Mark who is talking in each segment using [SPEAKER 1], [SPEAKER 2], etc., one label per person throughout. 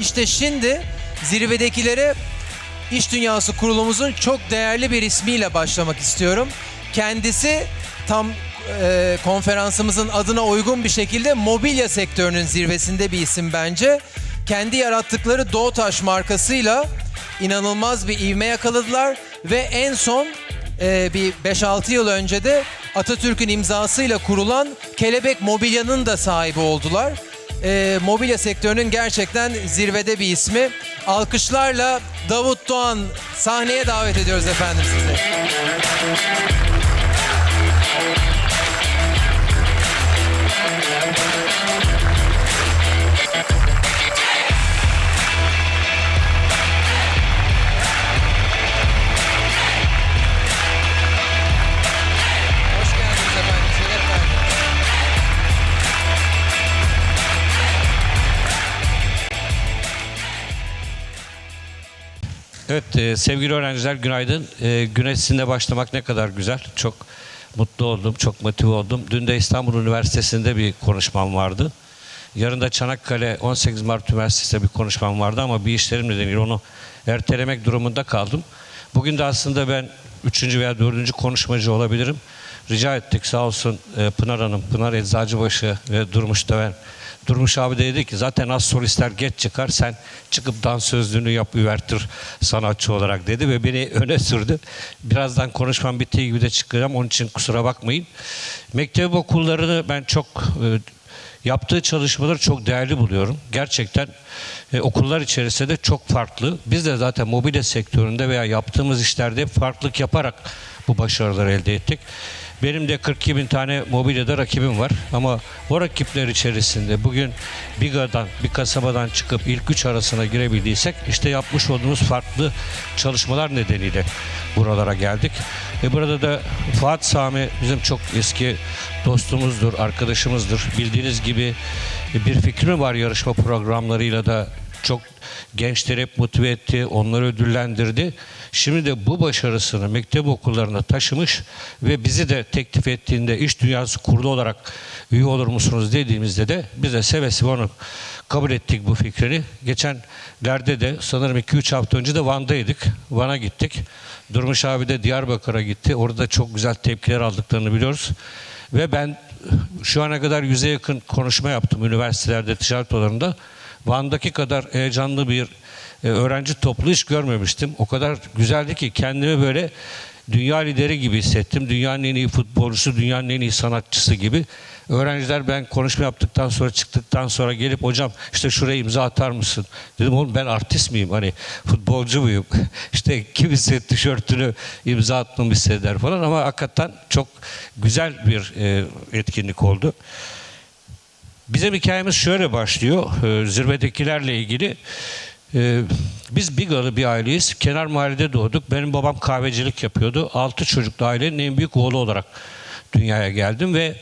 [SPEAKER 1] İşte şimdi zirvedekilere İş Dünyası kurulumuzun çok değerli bir ismiyle başlamak istiyorum. Kendisi tam e, konferansımızın adına uygun bir şekilde mobilya sektörünün zirvesinde bir isim bence. Kendi yarattıkları Doğutaş markasıyla inanılmaz bir ivme yakaladılar ve en son e, bir 5-6 yıl önce de Atatürk'ün imzasıyla kurulan Kelebek Mobilya'nın da sahibi oldular. E, mobilya sektörünün gerçekten zirvede bir ismi. Alkışlarla Davut Doğan sahneye davet ediyoruz efendim sizi.
[SPEAKER 2] Evet e, sevgili öğrenciler günaydın. E, güne sizinle başlamak ne kadar güzel. Çok mutlu oldum, çok motive oldum. Dün de İstanbul Üniversitesi'nde bir konuşmam vardı. Yarın da Çanakkale 18 Mart Üniversitesi'nde bir konuşmam vardı ama bir işlerim nedeniyle onu ertelemek durumunda kaldım. Bugün de aslında ben üçüncü veya dördüncü konuşmacı olabilirim. Rica ettik sağ olsun e, Pınar Hanım, Pınar Eczacıbaşı ve Durmuş Döven. Durmuş abi de dedi ki zaten az solistler geç çıkar sen çıkıp dans sözlüğünü yap üvertir sanatçı olarak dedi ve beni öne sürdü. Birazdan konuşmam bittiği gibi de çıkacağım onun için kusura bakmayın. Mektep okullarını ben çok e, yaptığı çalışmaları çok değerli buluyorum. Gerçekten e, okullar içerisinde de çok farklı. Biz de zaten mobilya sektöründe veya yaptığımız işlerde farklılık yaparak bu başarıları elde ettik. Benim de 42 bin tane mobilyada rakibim var ama o rakipler içerisinde bugün Biga'dan, bir kasabadan çıkıp ilk üç arasına girebildiysek işte yapmış olduğumuz farklı çalışmalar nedeniyle buralara geldik. Ve burada da Fuat Sami bizim çok eski dostumuzdur, arkadaşımızdır. Bildiğiniz gibi bir fikri var yarışma programlarıyla da çok gençleri hep motive etti, onları ödüllendirdi. Şimdi de bu başarısını mektep okullarına taşımış ve bizi de teklif ettiğinde iş dünyası kurulu olarak üye olur musunuz dediğimizde de biz de seve seve onu kabul ettik bu fikrini. Geçenlerde de sanırım 2-3 hafta önce de Van'daydık. Van'a gittik. Durmuş abi de Diyarbakır'a gitti. Orada çok güzel tepkiler aldıklarını biliyoruz. Ve ben şu ana kadar yüze yakın konuşma yaptım üniversitelerde, ticaret odalarında. Van'daki kadar heyecanlı bir e, öğrenci toplu hiç görmemiştim. O kadar güzeldi ki kendimi böyle dünya lideri gibi hissettim. Dünyanın en iyi futbolcusu, dünyanın en iyi sanatçısı gibi. Öğrenciler ben konuşma yaptıktan sonra çıktıktan sonra gelip hocam işte şuraya imza atar mısın? Dedim oğlum ben artist miyim? Hani futbolcu muyum? işte kimisi tişörtünü imza attığımı hisseder falan ama hakikaten çok güzel bir e, etkinlik oldu. Bizim hikayemiz şöyle başlıyor. Ee, zirvedekilerle ilgili. Ee, biz Bigalı bir aileyiz. Kenar mahallede doğduk. Benim babam kahvecilik yapıyordu. Altı çocuklu ailenin en büyük oğlu olarak dünyaya geldim ve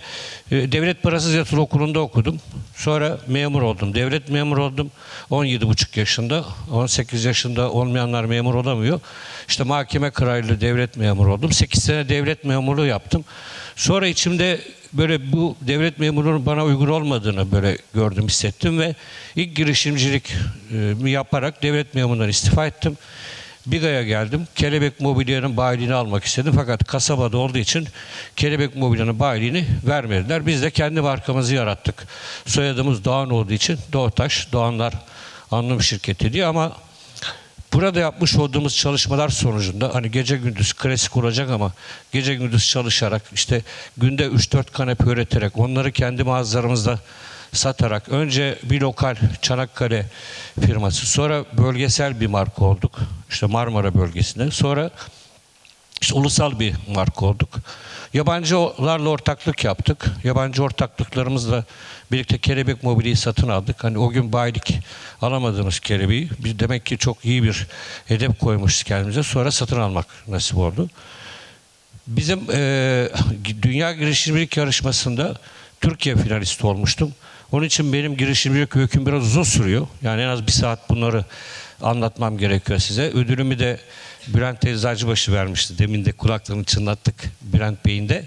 [SPEAKER 2] e, devlet parasız yatılı okulunda okudum. Sonra memur oldum. Devlet memur oldum. 17,5 yaşında. 18 yaşında olmayanlar memur olamıyor. İşte mahkeme kararıyla devlet memuru oldum. 8 sene devlet memurluğu yaptım. Sonra içimde böyle bu devlet memurunun bana uygun olmadığını böyle gördüm, hissettim ve ilk girişimcilik e, yaparak devlet memurundan istifa ettim. Biga'ya geldim. Kelebek Mobilya'nın bayiliğini almak istedim. Fakat kasabada olduğu için Kelebek Mobilya'nın bayiliğini vermediler. Biz de kendi markamızı yarattık. Soyadımız Doğan olduğu için Doğutaş, Doğanlar Anlam Şirketi diye ama Burada yapmış olduğumuz çalışmalar sonucunda hani gece gündüz klasik olacak ama gece gündüz çalışarak işte günde 3-4 kanepe üreterek onları kendi mağazalarımızda satarak önce bir lokal Çanakkale firması sonra bölgesel bir marka olduk. işte Marmara bölgesinde. Sonra işte ulusal bir marka olduk. Yabancılarla ortaklık yaptık. Yabancı ortaklıklarımızla birlikte kelebek mobilyayı satın aldık. Hani o gün bayilik alamadığımız kelebeği biz demek ki çok iyi bir hedef koymuşuz kendimize. Sonra satın almak nasip oldu. Bizim e, dünya girişimcilik yarışmasında Türkiye finalisti olmuştum. Onun için benim girişimcilik öyküm biraz uzun sürüyor. Yani en az bir saat bunları anlatmam gerekiyor size. Ödülümü de Bülent Eczacıbaşı vermişti. Demin de kulaklarını çınlattık Bülent Bey'in de.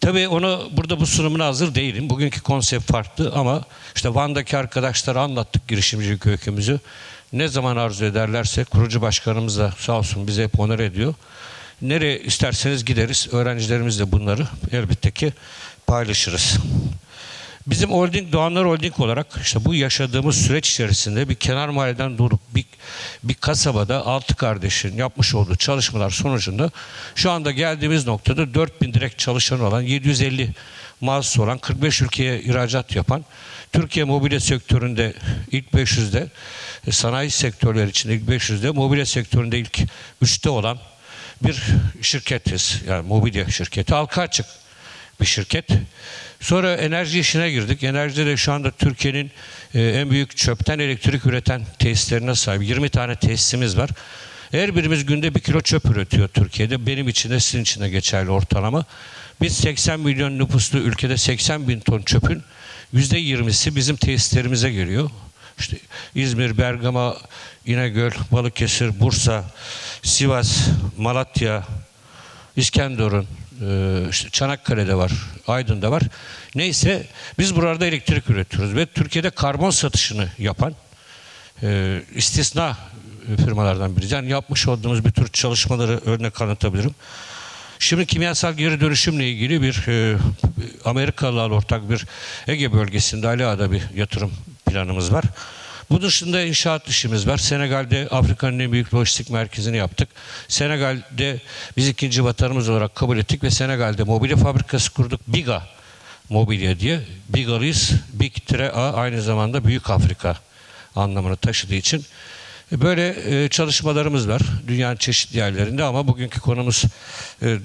[SPEAKER 2] Tabii onu burada bu sunumuna hazır değilim. Bugünkü konsept farklı ama işte Van'daki arkadaşlara anlattık girişimcilik öykümüzü. Ne zaman arzu ederlerse kurucu başkanımız da sağ olsun bize hep onur ediyor. Nereye isterseniz gideriz. Öğrencilerimizle bunları elbette ki paylaşırız. Bizim holding Doğanlar Holding olarak işte bu yaşadığımız süreç içerisinde bir kenar mahalleden durup bir, bir kasabada altı kardeşin yapmış olduğu çalışmalar sonucunda şu anda geldiğimiz noktada 4000 direkt çalışan olan 750 mağazası olan 45 ülkeye ihracat yapan Türkiye mobilya sektöründe ilk 500'de e, sanayi sektörleri içinde ilk 500'de mobilya sektöründe ilk 3'te olan bir şirketiz. Yani mobilya şirketi halka açık bir şirket. Sonra enerji işine girdik. Enerjide de şu anda Türkiye'nin e, en büyük çöpten elektrik üreten tesislerine sahip. 20 tane tesisimiz var. Her birimiz günde bir kilo çöp üretiyor Türkiye'de. Benim için de sizin için de geçerli ortalama. Biz 80 milyon nüfuslu ülkede 80 bin ton çöpün %20'si bizim tesislerimize geliyor. İşte İzmir, Bergama, İnegöl, Balıkesir, Bursa, Sivas, Malatya, İskenderun, işte Çanakkale'de var, Aydın'da var. Neyse biz burada elektrik üretiyoruz ve Türkiye'de karbon satışını yapan e, istisna firmalardan biriyiz. Yani yapmış olduğumuz bir tür çalışmaları örnek anlatabilirim. Şimdi kimyasal geri dönüşümle ilgili bir e, Amerikalılarla ortak bir Ege bölgesinde Ali bir yatırım planımız var. Bu dışında inşaat işimiz var. Senegal'de Afrika'nın en büyük lojistik merkezini yaptık. Senegal'de biz ikinci vatanımız olarak kabul ettik ve Senegal'de mobilya fabrikası kurduk. Biga mobilya diye. Bigalıyız. Big tire A aynı zamanda Büyük Afrika anlamını taşıdığı için Böyle e, çalışmalarımız var dünyanın çeşitli yerlerinde ama bugünkü konumuz e,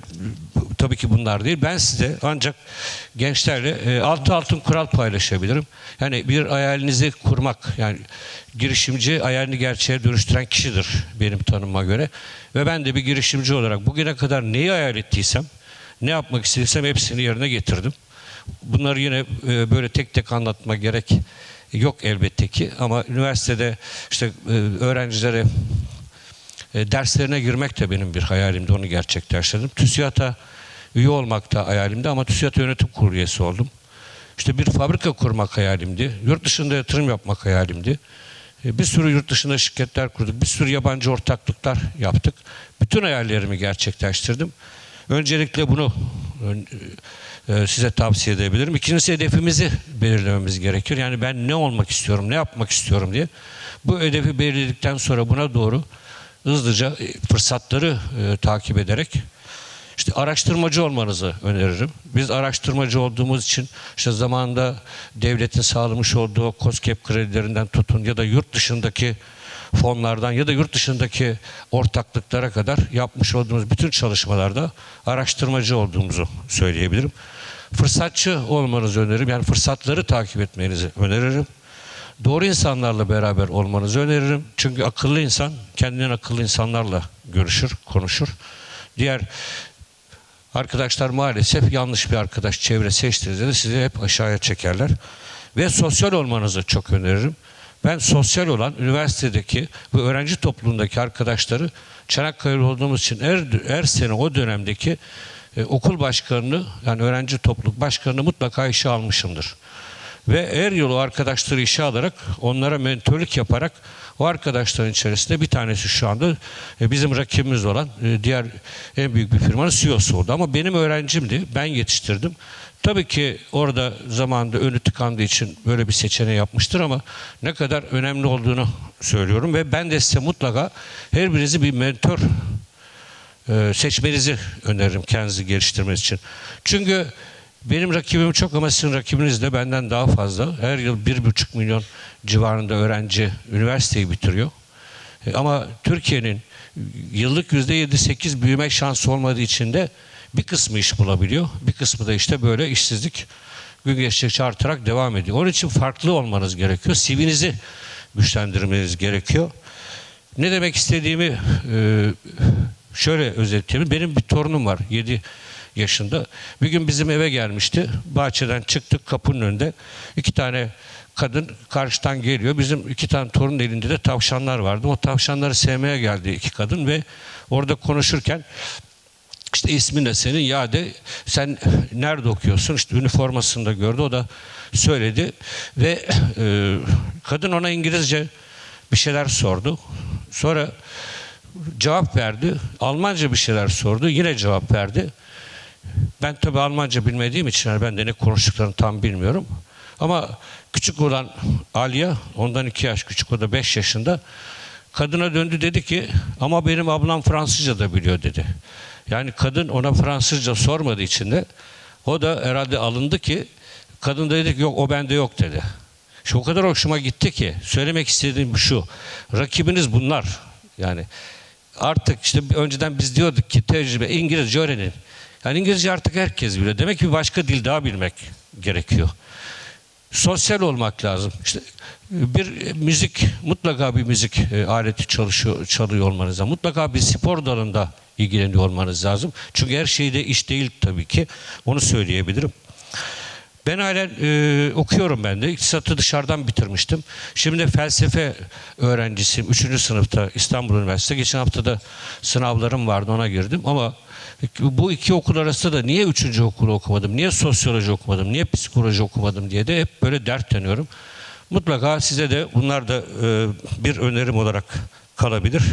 [SPEAKER 2] tabii ki bunlar değil. Ben size ancak gençlerle e, altı altın kural paylaşabilirim. Yani bir hayalinizi kurmak yani girişimci hayalini gerçeğe dönüştüren kişidir benim tanıma göre. Ve ben de bir girişimci olarak bugüne kadar neyi hayal ettiysem, ne yapmak istediysem hepsini yerine getirdim. Bunları yine e, böyle tek tek anlatma gerek yok elbette ki ama üniversitede işte e, öğrencilere e, derslerine girmek de benim bir hayalimdi onu gerçekleştirdim. TÜSİAD'a üye olmak da hayalimdi ama TÜSİAD yönetim kurulu üyesi oldum. İşte bir fabrika kurmak hayalimdi. Yurt dışında yatırım yapmak hayalimdi. E, Bir sürü yurt dışında şirketler kurduk. Bir sürü yabancı ortaklıklar yaptık. Bütün hayallerimi gerçekleştirdim. Öncelikle bunu e, size tavsiye edebilirim. İkincisi hedefimizi belirlememiz gerekir. Yani ben ne olmak istiyorum, ne yapmak istiyorum diye. Bu hedefi belirledikten sonra buna doğru hızlıca e, fırsatları takip ederek işte araştırmacı olmanızı öneririm. Biz araştırmacı olduğumuz için işte zamanında devletin sağlamış olduğu COSGAP kredilerinden tutun ya da yurt dışındaki fonlardan ya da yurt dışındaki ortaklıklara kadar yapmış olduğumuz bütün çalışmalarda araştırmacı olduğumuzu söyleyebilirim. Fırsatçı olmanızı öneririm. Yani fırsatları takip etmenizi öneririm. Doğru insanlarla beraber olmanızı öneririm. Çünkü akıllı insan kendinden akıllı insanlarla görüşür, konuşur. Diğer arkadaşlar maalesef yanlış bir arkadaş çevre seçtiğinizde de sizi hep aşağıya çekerler. Ve sosyal olmanızı çok öneririm. Ben sosyal olan üniversitedeki bu öğrenci topluluğundaki arkadaşları Çanakkale'li olduğumuz için her, her sene o dönemdeki e, okul başkanını yani öğrenci topluluk başkanını mutlaka işe almışımdır. Ve her yıl o arkadaşları işe alarak onlara mentörlük yaparak o arkadaşların içerisinde bir tanesi şu anda e, bizim rakibimiz olan e, diğer en büyük bir firmanın CEO'su oldu. Ama benim öğrencimdi. Ben yetiştirdim. Tabii ki orada zamanında önü tıkandığı için böyle bir seçeneği yapmıştır ama ne kadar önemli olduğunu söylüyorum ve ben de size mutlaka her birinizi bir mentor e, seçmenizi öneririm kendinizi geliştirmeniz için. Çünkü benim rakibim çok ama sizin rakibiniz de benden daha fazla. Her yıl bir buçuk milyon civarında öğrenci üniversiteyi bitiriyor. E, Ama Türkiye'nin yıllık yüzde yedi sekiz büyüme şansı olmadığı için de bir kısmı iş bulabiliyor. Bir kısmı da işte böyle işsizlik gün geçtikçe artarak devam ediyor. Onun için farklı olmanız gerekiyor. CV'nizi güçlendirmeniz gerekiyor. Ne demek istediğimi e, şöyle özetleyeyim. Benim bir torunum var 7 yaşında. Bir gün bizim eve gelmişti. Bahçeden çıktık kapının önünde. iki tane kadın karşıdan geliyor. Bizim iki tane torunun elinde de tavşanlar vardı. O tavşanları sevmeye geldi iki kadın ve orada konuşurken İşte ismin ne senin? Ya de sen nerede okuyorsun? İşte üniformasını da gördü. O da söyledi. Ve e, kadın ona İngilizce bir şeyler sordu. Sonra cevap verdi. Almanca bir şeyler sordu. Yine cevap verdi. Ben tabii Almanca bilmediğim için yani ben de ne konuştuklarını tam bilmiyorum. Ama küçük olan Aliye, ondan iki yaş küçük, o da beş yaşında. Kadına döndü dedi ki ama benim ablam Fransızca da biliyor dedi. Yani kadın ona Fransızca sormadığı için de o da herhalde alındı ki kadın da dedi ki yok o bende yok dedi. Şu o kadar hoşuma gitti ki söylemek istediğim şu. Rakibiniz bunlar. Yani artık işte önceden biz diyorduk ki tecrübe İngilizce öğrenin. Yani İngilizce artık herkes biliyor. Demek ki bir başka dil daha bilmek gerekiyor. Sosyal olmak lazım. İşte bir müzik mutlaka bir müzik e, aleti çalışıyor çalıyor olmanız lazım. Mutlaka bir spor dalında ilgileniyor olmanız lazım. Çünkü her şey de iş değil tabii ki. Onu söyleyebilirim. Ben halen e, okuyorum ben de. İktisatı dışarıdan bitirmiştim. Şimdi felsefe öğrencisiyim. Üçüncü sınıfta İstanbul Üniversitesi. Geçen hafta da sınavlarım vardı ona girdim ama bu iki okul arasında da niye üçüncü okulu okumadım, niye sosyoloji okumadım, niye psikoloji okumadım diye de hep böyle dertleniyorum. Mutlaka size de bunlar da e, bir önerim olarak kalabilir.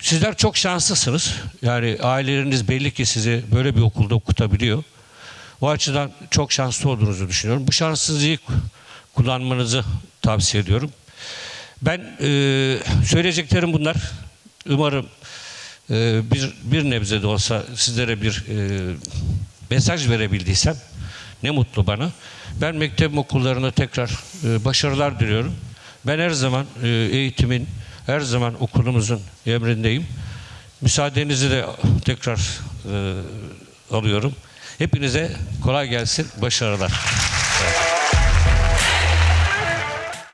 [SPEAKER 2] Sizler çok şanslısınız. Yani aileleriniz belli ki sizi böyle bir okulda okutabiliyor. O açıdan çok şanslı olduğunuzu düşünüyorum. Bu şanssızlığı kullanmanızı tavsiye ediyorum. Ben e, söyleyeceklerim bunlar. Umarım e, bir, bir nebze de olsa sizlere bir e, mesaj verebildiysem ne mutlu bana. Ben mektep okullarına tekrar e, başarılar diliyorum. Ben her zaman e, eğitimin, her zaman okulumuzun emrindeyim. Müsaadenizi de tekrar e, alıyorum. Hepinize kolay gelsin, başarılar.